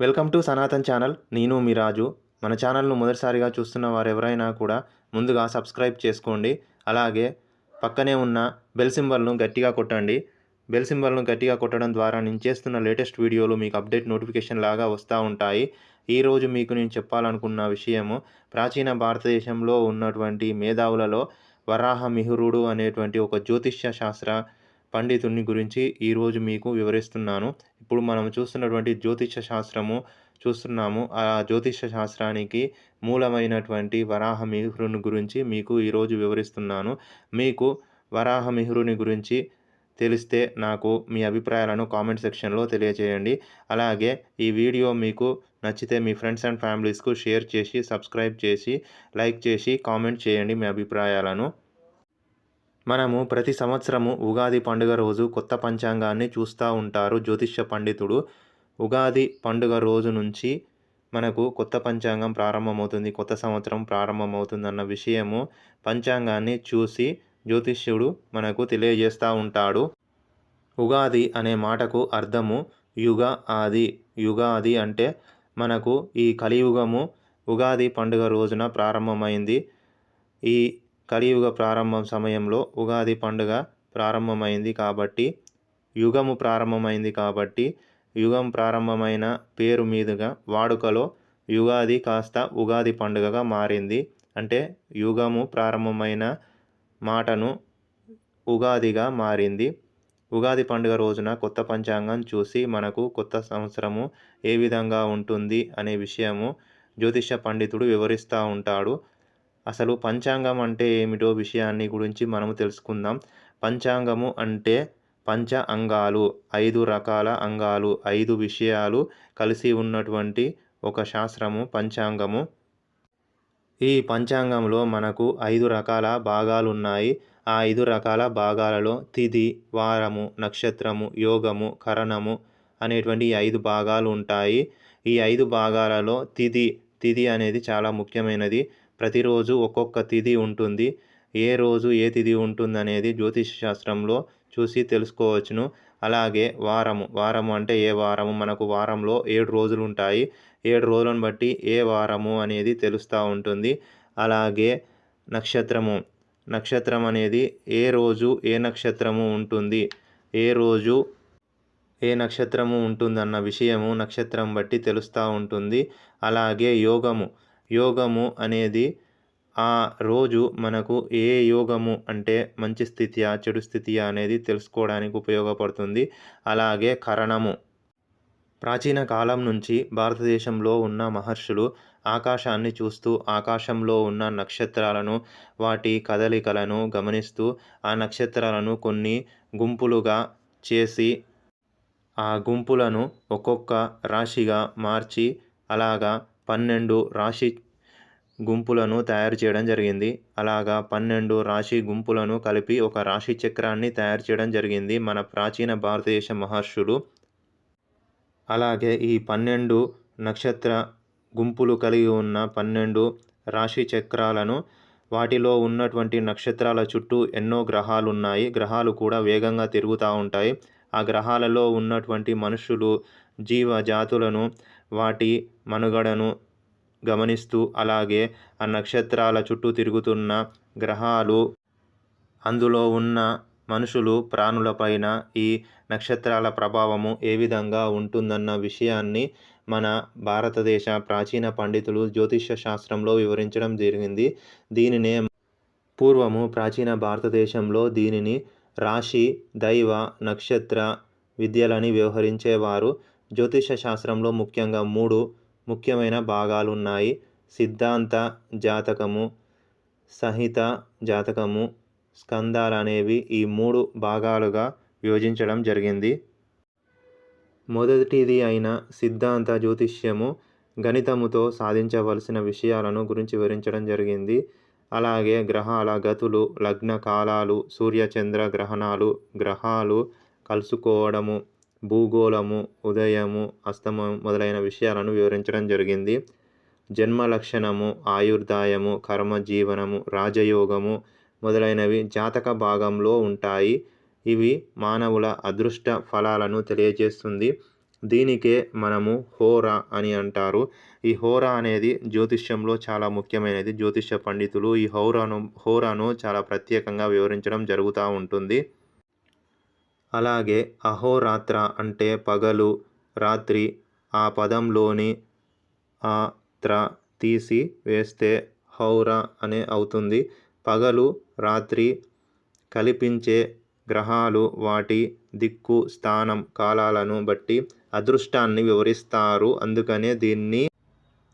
Welcome to Sanatan channel. నేను మీ రాజు. మన ఛానల్ను మొదటిసారిగా చూస్తున్న వారు ఎవరైనా కూడా ముందుగా సబ్స్క్రైబ్ చేసుకోండి. అలాగే పక్కనే ఉన్న బెల్ సింబల్ను గట్టిగా కొట్టండి. బెల్ సింబల్ను గట్టిగా కొట్టడం ద్వారా నేను చేస్తున్న లేటెస్ట్ వీడియోలు మీకు అప్డేట్ నోటిఫికేషన్ లాగా వస్తూ ఉంటాయి. ఈరోజు మీకు నేను చెప్పాలనుకున్న విషయము ప్రాచీన భారతదేశంలో ఉన్నటువంటి మేధావులలో వరాహ మిహురుడు అనేటువంటి ఒక జ్యోతిష్య శాస్త్ర పండితుని గురించి ఈరోజు మీకు వివరిస్తున్నాను. ఇప్పుడు మనం చూస్తున్నటువంటి జ్యోతిష శాస్త్రము చూస్తున్నాము. ఆ జ్యోతిష శాస్త్రానికి మూలమైనటువంటి వరాహ మిహురుని గురించి మీకు ఈరోజు వివరిస్తున్నాను. మీకు వరాహ మిహురుని గురించి తెలిస్తే నాకు మీ అభిప్రాయాలను కామెంట్ సెక్షన్లో తెలియజేయండి అలాగే ఈ వీడియో మీకు నచ్చితే మీ ఫ్రెండ్స్ అండ్ ఫ్యామిలీస్కు షేర్ చేసి సబ్స్క్రైబ్ చేసి లైక్ చేసి కామెంట్ చేయండి మీ అభిప్రాయాలను. మనము ప్రతి సంవత్సరము ఉగాది పండుగ రోజు కొత్త పంచాంగాన్ని చూస్తూ ఉంటారు జ్యోతిష్య పండితుడు. ఉగాది పండుగ రోజు నుంచి మనకు కొత్త పంచాంగం ప్రారంభమవుతుంది కొత్త సంవత్సరం ప్రారంభమవుతుందన్న విషయము పంచాంగాన్ని చూసి జ్యోతిష్యుడు మనకు తెలియజేస్తూ ఉంటాడు. ఉగాది అనే మాటకు అర్థము యుగ ఆది. యుగాది అంటే మనకు ఈ కలియుగము ఉగాది పండుగ రోజున ప్రారంభమైంది. ఈ కలియుగ ప్రారంభం సమయంలో ఉగాది పండుగ ప్రారంభమైంది కాబట్టి యుగము ప్రారంభమైంది కాబట్టి యుగం ప్రారంభమైన పేరు మీదుగా వాడుకలో యుగాది కాస్త ఉగాది పండుగగా మారింది. అంటే యుగము ప్రారంభమైన మాటను ఉగాదిగా మారింది. ఉగాది పండుగ రోజున కొత్త పంచాంగం చూసి మనకు కొత్త సంవత్సరము ఏ విధంగా ఉంటుంది అనే విషయము జ్యోతిష పండితుడు వివరిస్తూ ఉంటాడు. అసలు పంచాంగం అంటే ఏమిటో విషయాన్ని గురించి మనము తెలుసుకుందాం. పంచాంగము అంటే పంచ అంగాలు ఐదు రకాల అంగాలు ఐదు విషయాలు కలిసి ఉన్నటువంటి ఒక శాస్త్రము పంచాంగము. ఈ పంచాంగంలో మనకు ఐదు రకాల భాగాలు ఉన్నాయి ఆ ఐదు రకాల భాగాలలో తిథి వారము నక్షత్రము యోగము కరణము అనేటువంటి ఐదు భాగాలు ఉంటాయి. ఈ ఐదు భాగాలలో తిథి తిథి అనేది చాలా ముఖ్యమైనది. ప్రతిరోజు ఒక్కొక్క తిథి ఉంటుంది. ఏ రోజు ఏ తిథి ఉంటుందనేది జ్యోతిష శాస్త్రంలో చూసి తెలుసుకోవచ్చును. అలాగే వారము. వారము అంటే ఏ వారము? మనకు వారంలో ఏడు రోజులు ఉంటాయి ఏడు రోజులను బట్టి ఏ వారము అనేది తెలుస్తూ ఉంటుంది. అలాగే నక్షత్రము. నక్షత్రం అనేది ఏ రోజు ఏ నక్షత్రము ఉంటుంది? ఏ రోజు ఏ నక్షత్రము ఉంటుందన్న విషయము నక్షత్రం బట్టి తెలుస్తూ ఉంటుంది. అలాగే యోగము. యోగము అనేది ఆ రోజు మనకు ఏ యోగము అంటే మంచి స్థితియా చెడు స్థితియా అనేది తెలుసుకోవడానికి ఉపయోగపడుతుంది. అలాగే కరణము. ప్రాచీన కాలం నుంచి భారతదేశంలో ఉన్న మహర్షులు ఆకాశాన్ని చూస్తూ ఆకాశంలో ఉన్న నక్షత్రాలను వాటి కదలికలను గమనిస్తూ ఆ నక్షత్రాలను కొన్ని గుంపులుగా చేసి ఆ గుంపులను ఒక్కొక్క రాశిగా మార్చి అలాగా పన్నెండు రాశి గుంపులను తయారు చేయడం జరిగింది. అలాగా పన్నెండు రాశి గుంపులను కలిపి ఒక రాశి చక్రాన్ని తయారు చేయడం జరిగింది. మన ప్రాచీన భారతదేశ మహర్షులు అలాగే ఈ పన్నెండు నక్షత్ర గుంపులు కలిగి ఉన్న పన్నెండు రాశి చక్రాలను వాటిలో ఉన్నటువంటి నక్షత్రాల చుట్టూ ఎన్నో గ్రహాలు ఉన్నాయి గ్రహాలు కూడా వేగంగా తిరుగుతూ ఉంటాయి. ఆ గ్రహాలలో ఉన్నటువంటి మనుషులు జీవ జాతులను వాటి మనుగడను గమనిస్తూ అలాగే ఆ నక్షత్రాల చుట్టూ తిరుగుతున్న గ్రహాలు అందులో ఉన్న మనుషులు ప్రాణులపైన ఈ నక్షత్రాల ప్రభావము ఏ విధంగా ఉంటుందన్న విషయాన్ని మన భారతదేశ ప్రాచీన పండితులు జ్యోతిష శాస్త్రంలో వివరించడం జరిగింది. దీనినే పూర్వము ప్రాచీన భారతదేశంలో దీనిని రాశి దైవ నక్షత్ర విద్యలని వ్యవహరించేవారు. జ్యోతిష శాస్త్రంలో ముఖ్యంగా మూడు ముఖ్యమైన భాగాలు ఉన్నాయి సిద్ధాంత జాతకము సహిత జాతకము స్కందాలు అనేవి ఈ మూడు భాగాలుగా విభజించడం జరిగింది. మొదటిది అయిన సిద్ధాంత జ్యోతిష్యము గణితముతో సాధించవలసిన విషయాలను గురించి వివరించడం జరిగింది. అలాగే గ్రహాల గతులు లగ్న కాలాలు సూర్యచంద్ర గ్రహణాలు గ్రహాలు కలుసుకోవడము భూగోళము ఉదయము అస్తమయం మొదలైన విషయాలను వివరించడం జరిగింది. జన్మ లక్షణము ఆయుర్దాయము కర్మ జీవనము రాజయోగము మొదలైనవి జాతక భాగంలో ఉంటాయి. ఇవి మానవుల అదృష్ట ఫలాలను తెలియజేస్తుంది. దీనికే మనము హోరా అని అంటారు. ఈ హోరా అనేది జ్యోతిష్యంలో చాలా ముఖ్యమైనది. జ్యోతిష్య పండితులు ఈ హోరాను హోరాను చాలా ప్రత్యేకంగా వివరించడం జరుగుతూ ఉంటుంది. అలాగే అహోరాత్ర అంటే పగలు రాత్రి ఆ పదంలోని ఆ త్ర తీసి వేస్తే హౌరా అనే అవుతుంది. పగలు రాత్రి కల్పించే గ్రహాలు వాటి దిక్కు స్థానం కాలాలను బట్టి అదృష్టాన్ని వివరిస్తారు. అందుకనే దీన్ని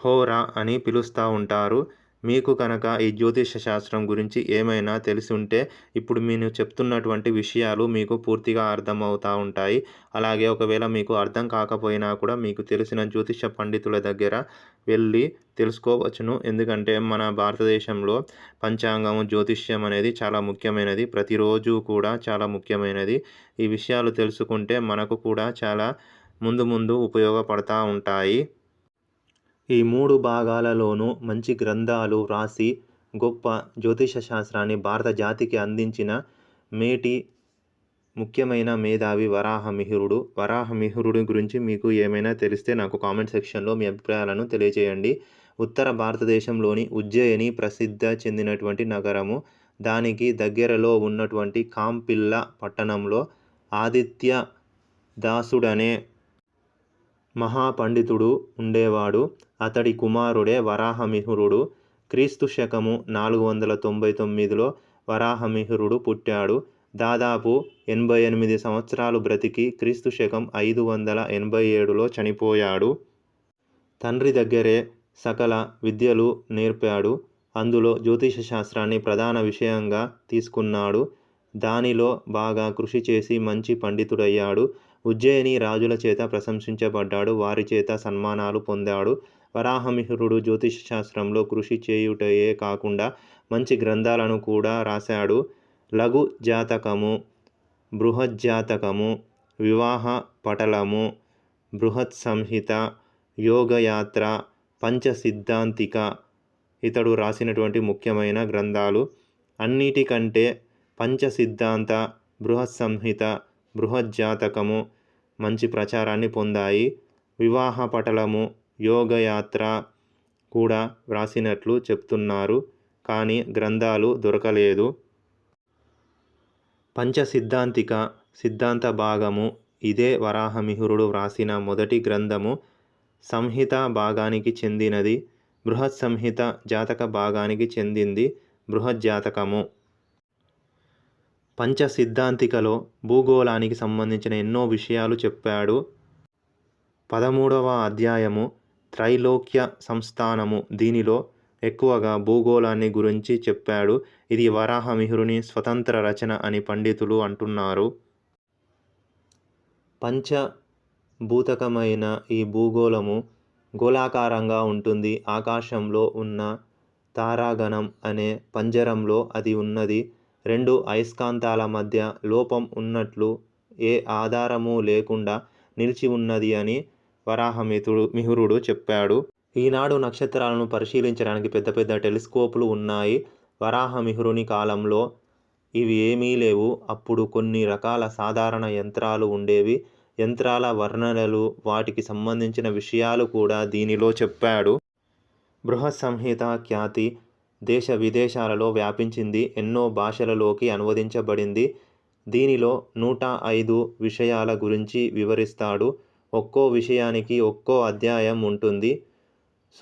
హోరా అని పిలుస్తూ ఉంటారు. మీకు కనుక ఈ జ్యోతిష శాస్త్రం గురించి ఏమైనా తెలిసి ఉంటే ఇప్పుడు నేను చెప్తున్నటువంటి విషయాలు మీకు పూర్తిగా అర్థమవుతూ ఉంటాయి. అలాగే ఒకవేళ మీకు అర్థం కాకపోయినా కూడా మీకు తెలిసిన జ్యోతిష పండితుల దగ్గర వెళ్ళి తెలుసుకోవచ్చును. ఎందుకంటే మన భారతదేశంలో పంచాంగం జ్యోతిష్యం అనేది చాలా ముఖ్యమైనది. ప్రతిరోజు కూడా చాలా ముఖ్యమైనది. ఈ విషయాలు తెలుసుకుంటే మనకు కూడా చాలా ముందు ముందు ఉపయోగపడతా ఉంటాయి. ఈ మూడు భాగాలలోనూ మంచి గ్రంథాలు వ్రాసి గొప్ప జ్యోతిష శాస్త్రాన్ని భారత జాతికి అందించిన మేటి ముఖ్యమైన మేధావి వరాహమిహిరుడు వరాహమిహిరుడి గురించి మీకు ఏమైనా తెలిస్తే నాకు కామెంట్ సెక్షన్లో మీ అభిప్రాయాలను తెలియజేయండి ఉత్తర భారతదేశంలోని ఉజ్జయిని ప్రసిద్ధ చెందినటువంటి నగరము. దానికి దగ్గరలో ఉన్నటువంటి కాంపిల్ల పట్టణంలో ఆదిత్య దాసుడనే మహాపండితుడు ఉండేవాడు. అతడి కుమారుడే వరాహమిహిరుడు. క్రీస్తు శకము నాలుగు వందల తొంభై తొమ్మిదిలో వరాహమిహిరుడు పుట్టాడు. దాదాపు ఎనభై ఎనిమిది సంవత్సరాలు బ్రతికి క్రీస్తు శకం ఐదు వందల ఎనభై ఏడులో చనిపోయాడు. తండ్రి దగ్గరే సకల విద్యలు నేర్పాడు. అందులో జ్యోతిష శాస్త్రాన్ని ప్రధాన విషయంగా తీసుకున్నాడు. దానిలో బాగా కృషి చేసి మంచి పండితుడయ్యాడు. ఉజ్జయిని రాజుల చేత ప్రశంసించబడ్డాడు. వారి చేత సన్మానాలు పొందాడు. వరాహమిహిరుడు జ్యోతిష శాస్త్రంలో కృషి చేయుటయే కాకుండా మంచి గ్రంథాలను కూడా రాశాడు. లఘు జాతకము బృహజ్జాతకము వివాహ పటలము బృహత్ సంహిత యోగయాత్ర పంచసిద్ధాంతిక ఇతడు రాసినటువంటి ముఖ్యమైన గ్రంథాలు. అన్నిటికంటే పంచసిద్ధాంత బృహత్ సంహిత బృహజ్జాతకము మంచి ప్రచారాన్ని పొందాయి. వివాహ పటలము యోగయాత్ర కూడా వ్రాసినట్లు చెప్తున్నారు కానీ గ్రంథాలు దొరకలేదు. పంచసిద్ధాంతిక సిద్ధాంత భాగము. ఇదే వరాహమిహిరుడు వ్రాసిన మొదటి గ్రంథము. సంహిత భాగానికి చెందినది. బృహత్ సంహిత జాతక భాగానికి చెందింది. బృహద్జాతకము పంచ సిద్ధాంతికలో భూగోళానికి సంబంధించిన ఎన్నో విషయాలు చెప్పాడు. పదమూడవ అధ్యాయము. త్రైలోక్య సంస్థానము దీనిలో ఎక్కువగా భూగోళాన్ని గురించి చెప్పాడు. ఇది వరాహమిహిరుని స్వతంత్ర రచన అని పండితులు అంటున్నారు. పంచభూతకమైన ఈ భూగోళము గోళాకారంగా ఉంటుంది. ఆకాశంలో ఉన్న తారాగణం అనే పంజరంలో అది ఉన్నది. రెండు అయస్కాంతాల మధ్య లోపం ఉన్నట్లు ఏ ఆధారము లేకుండా నిలిచి ఉన్నది అని వరాహమితుడు మిహురుడు చెప్పాడు. ఈనాడు నక్షత్రాలను పరిశీలించడానికి పెద్ద పెద్ద టెలిస్కోపులు ఉన్నాయి. వరాహమిహురుని కాలంలో ఇవి ఏమీ లేవు. అప్పుడు కొన్ని రకాల సాధారణ యంత్రాలు ఉండేవి. యంత్రాల వర్ణనలు వాటికి సంబంధించిన విషయాలు కూడా దీనిలో చెప్పాడు. బృహత్ సంహిత ఖ్యాతి దేశ విదేశాలలో వ్యాపించింది. ఎన్నో భాషలలోకి అనువదించబడింది. దీనిలో నూట ఐదు విషయాల గురించి వివరిస్తాడు. ఒక్కో విషయానికి ఒక్కో అధ్యాయం ఉంటుంది.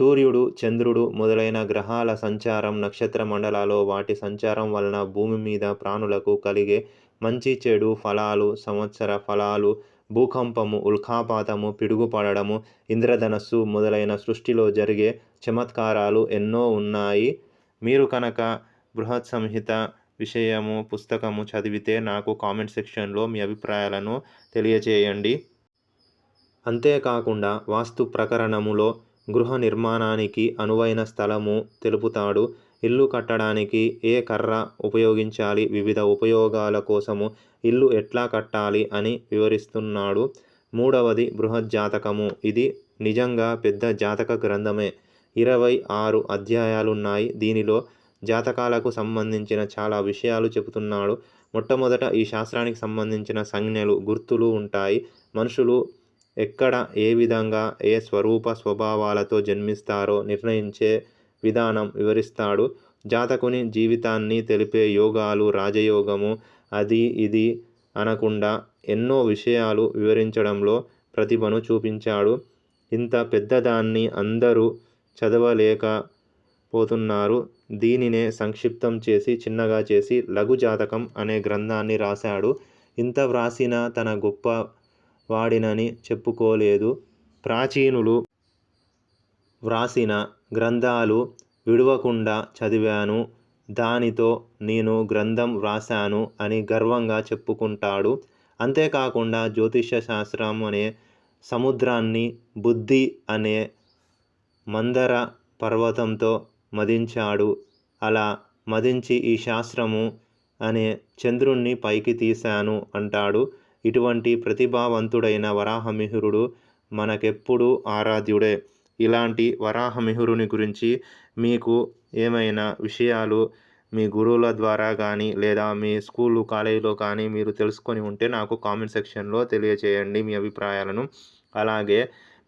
సూర్యుడు చంద్రుడు మొదలైన గ్రహాల సంచారం నక్షత్ర మండలాల్లో వాటి సంచారం వలన భూమి మీద ప్రాణులకు కలిగే మంచి చెడు ఫలాలు సంవత్సర ఫలాలు భూకంపము ఉల్కాపాతము పిడుగుపడడము ఇంద్రధనస్సు మొదలైన సృష్టిలో జరిగే చమత్కారాలు ఎన్నో ఉన్నాయి. మీరు కనుక బృహత్ సంహిత విషయము పుస్తకము చదివితే నాకు కామెంట్ సెక్షన్లో మీ అభిప్రాయాలను తెలియచేయండి. అంతేకాకుండా వాస్తు ప్రకరణములో గృహ నిర్మాణానికి అనువైన స్థలము తెలుపుతాడు. ఇల్లు కట్టడానికి ఏ కర్ర ఉపయోగించాలి? వివిధ ఉపయోగాల కోసము ఇల్లు ఎట్లా కట్టాలి అని వివరిస్తున్నాడు. మూడవది బృహజ్జాతకము. ఇది నిజంగా పెద్ద జాతక గ్రంథమే. ఇరవై ఆరు అధ్యాయాలున్నాయి. దీనిలో జాతకాలకు సంబంధించిన చాలా విషయాలు చెబుతున్నాడు. మొట్టమొదట ఈ శాస్త్రానికి సంబంధించిన సంజ్ఞలు గుర్తులు ఉంటాయి. మనుషులు ఎక్కడ ఏ విధంగా ఏ స్వరూప స్వభావాలతో జన్మిస్తారో నిర్ణయించే విధానం వివరిస్తాడు. జాతకుని జీవితాన్ని తెలిపే యోగాలు రాజయోగము అది ఇది అనకుండా ఎన్నో విషయాలు వివరించడంలో ప్రతిభను చూపించాడు. ఇంత పెద్దదాన్ని అందరూ చదవలేకపోతున్నారు. దీనినే సంక్షిప్తం చేసి చిన్నగా చేసి లఘు జాతకం అనే గ్రంథాన్ని రాశాడు. ఇంత వ్రాసిన తన గొప్ప వాడినని చెప్పుకోలేదు. ప్రాచీనులు వ్రాసిన గ్రంథాలు విడవకుండా చదివాను. దానితో నేను గ్రంథం వ్రాసాను అని గర్వంగా చెప్పుకుంటాడు. అంతేకాకుండా జ్యోతిష శాస్త్రం అనే సముద్రాన్ని బుద్ధి అనే మందర పర్వతంతో మదించాడు. అలా మదించి ఈ శాస్త్రము అనే చంద్రుణ్ణి పైకి తీశాను అంటాడు. ఇటువంటి ప్రతిభావంతుడైన వరాహమిహిరుడు మనకెప్పుడు ఆరాధ్యుడే. ఇలాంటి వరాహమిహిరుని గురించి మీకు ఏమైనా విషయాలు మీ గురువుల ద్వారా కానీ లేదా మీ స్కూలు కాలేజీలో కానీ మీరు తెలుసుకొని ఉంటే నాకు కామెంట్ సెక్షన్లో తెలియచేయండి మీ అభిప్రాయాలను. అలాగే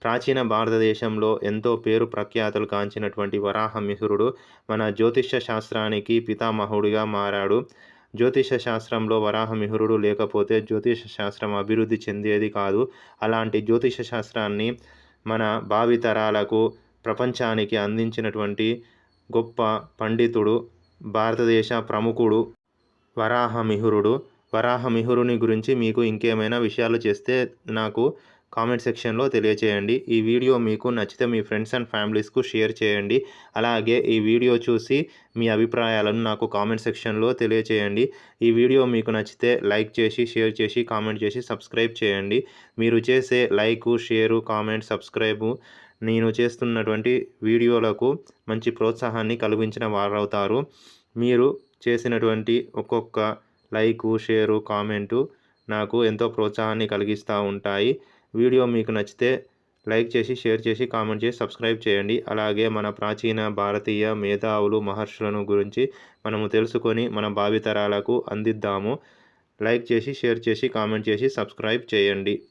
ప్రాచీన భారతదేశంలో ఎంతో పేరు ప్రఖ్యాతులు కాంచినటువంటి వరాహమిహిరుడు మన జ్యోతిష్య శాస్త్రానికి పితామహుడిగా మారాడు. జ్యోతిష శాస్త్రంలో వరాహమిహురుడు లేకపోతే జ్యోతిష శాస్త్రం అభివృద్ధి చెందేది కాదు. అలాంటి జ్యోతిష శాస్త్రాన్ని మన భావితరాలకు ప్రపంచానికి అందించినటువంటి గొప్ప పండితుడు భారతదేశ ప్రముఖుడు వరాహమిహురుడు. వరాహమిహురుని గురించి మీకు ఇంకేమైనా విషయాలు చేస్తే నాకు కామెంట్ సెక్షన్లో తెలియచేయండి. ఈ వీడియో మీకు నచ్చితే మీ ఫ్రెండ్స్ అండ్ ఫ్యామిలీస్కు షేర్ చేయండి. అలాగే ఈ వీడియో చూసి మీ అభిప్రాయాలను నాకు కామెంట్ సెక్షన్లో తెలియచేయండి. ఈ వీడియో మీకు నచ్చితే లైక్ చేసి షేర్ చేసి కామెంట్ చేసి సబ్స్క్రైబ్ చేయండి. మీరు చేసే లైకు షేరు కామెంట్ సబ్స్క్రైబు నేను చేస్తున్నటువంటి వీడియోలకు మంచి ప్రోత్సాహాన్ని కలిగించిన వారవుతారు. మీరు చేసినటువంటి ఒక్కొక్క లైకు షేరు కామెంటు నాకు ఎంతో ప్రోత్సాహాన్ని కలిగిస్తూ ఉంటాయి. వీడియో మీకు నచ్చితే లైక్ చేసి షేర్ చేసి కామెంట్ చేసి సబ్స్క్రైబ్ చేయండి. అలాగే మన ప్రాచీన భారతీయ మేధావులు మహర్షులను గురించి మనము తెలుసుకొని మన భావితరాలకు అందిద్దాము. లైక్ చేసి షేర్ చేసి కామెంట్ చేసి సబ్స్క్రైబ్ చేయండి.